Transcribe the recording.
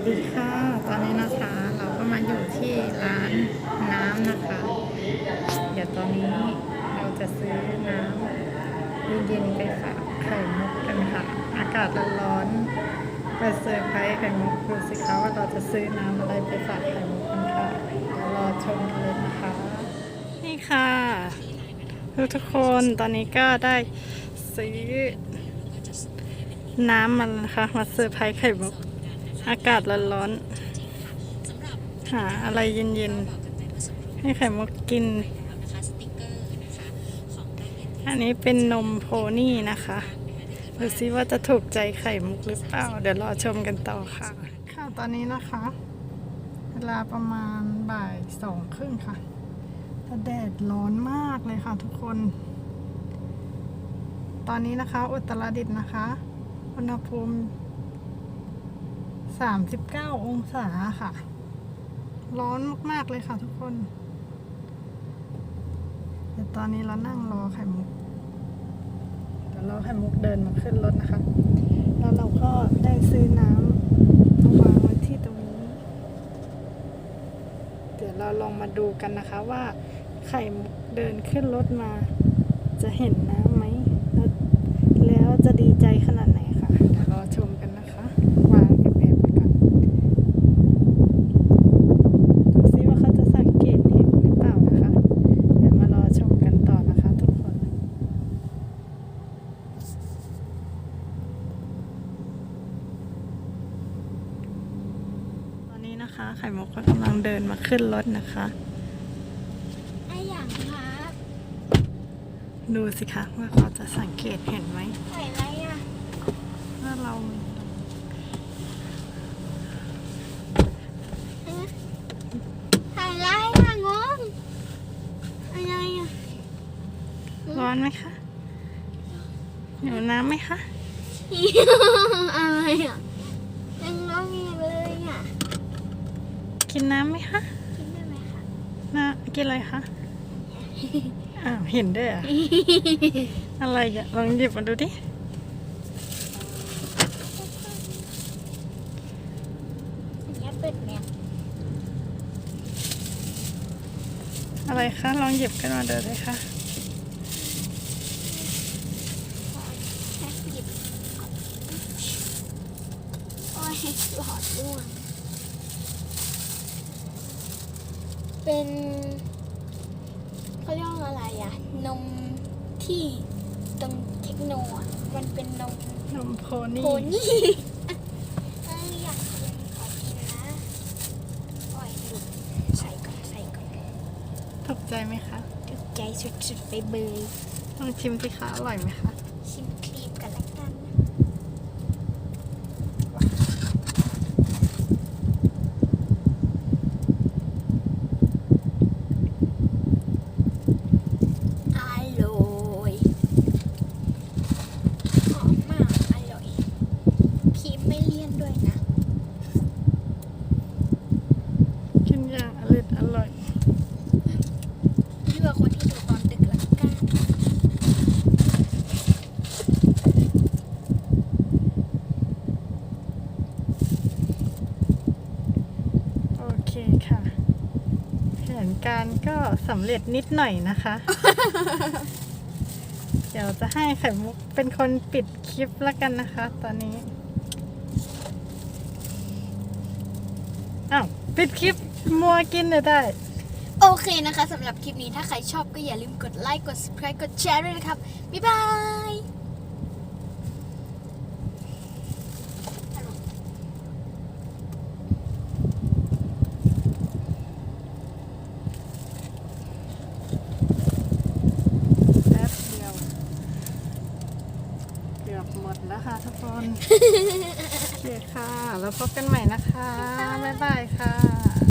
สดีค่ะ ตอนนี้นะคะเราก็มาอยู่ที่ร้านน้ำนะคะ เดี๋ยวตอนนี้เราจะซื้อน้ำเย็นๆไปฝากไข่มุกกันค่ะ อากาศร้อนๆไปเซอร์ไพรส์ไข่มุกดูสิคะว่าเราจะซื้อน้ำอะไรไปฝากไข่มุกกันค่ะเดี๋ยวรอชมกันเลยนะคะ นี่ค่ะทุกทุกคนตอนนี้ก็ได้ซื้อน้ำมันนะคะมาเซอร์ไพรส์ไข่มุก อากาศร้อนๆหาอะไรเย็นๆ ให้ไข่มุกกิน อันนี้เป็นนมโพนี่นะคะดูซิว่าจะถูกใจไข่มุกหรือเปล่า เดี๋ยวรอชมกันต่อค่ะ ค่ะตอนนี้นะคะ เวลาประมาณบ่ายสองครึ่งค่ะแต่แดดร้อนมากเลยค่ะทุกคน ตอนนี้นะคะ อุตรดิตถ์นะคะ อุณหภูมิ 39องศาค่ะ ร้อนมาก ๆ เลยค่ะทุกคน เดี๋ยวตอนนี้เรานั่งรอไข่มุกเดี๋ยวรอไข่มุกเดินมาขึ้นรถนะคะ แล้วเราก็ได้ซื้อน้ำมาวางไว้ที่ตรงนี้ เดี๋ยวเราลองมาดูกันนะคะว่าไข่มุกเดินขึ้นรถมาจะเห็นน้ำไหมแล้วแล้วจะดีใจขนาดไหนค่ะ เดี๋ยวรอชมกันนะคะ วางแอบๆไปก่อน ดูซิว่าเขาจะสังเกตเห็นหรือเปล่านะคะ เดี๋ยวมารอชมกันต่อนะคะ ทุกคน ตอ นนี้นะคะ ไข่มุกก็กำลังเดินมาขึ้นรถนะคะไออย่างครับดูสิคะว่าเขาจะสังเกตเห็นไหมใส่อะไรอะว่าเราใส่อะไรอะงงอะไรอะร้อนไหมคะหิวน้ำไหมคะ อะไรอะยังร้องอยู่เลยอะ กินน้ำไหมคะ กินได้ไหมคะน้ำกินอะไรคะ อ้าวเห็นด้วยเหรออะไรอะลองหยิบมาดูดิ อันนี้เปิดแมสอะไรคะลองหยิบขึ้นมาดูเลยค่ะ แค่หยิบโอ้ยหลอดร่วง เป็นเขาเรียกว่าอะไรอะนมที่ตรงเทคโนอะมันเป็นนมนมโพนี่โพนี่เอ้ยอยากกินขอกินนะปล่อยหลุดใส่ก่อนใส่ก่อนถูกใจไหมคะถูกใจสุดๆไปเบยลองชิมสิคะอร่อยไหมคะชิมครีมกันละกันอร่อยหอมมากอร่อยครีมไม่เลี่ยนด้วยนะ กินอย่าง อร่อยอร่อยเลือกคนที่ดูตอนดึกละกันโอเคค่ะ แผนการก็สำเร็จนิดหน่อยนะคะ เดี๋ยวจะให้ไข่มุกเป็นคนปิดคลิปแล้วกันนะคะ ตอนนี้ อ้าว ปิดคลิป มัวกินเลยได้ โอเคนะคะสำหรับคลิปนี้ถ้าใครชอบก็อย่าลืมกดไลค์ กด subscribe กดแชร์ด้วยนะครับ บ๊ายบายแป๊บเดียว เกือบหมดแล้วค่ะทุกคน โอเคค่ะ แล้วพบกันใหม่นะคะ บ๊ายบายค่ะ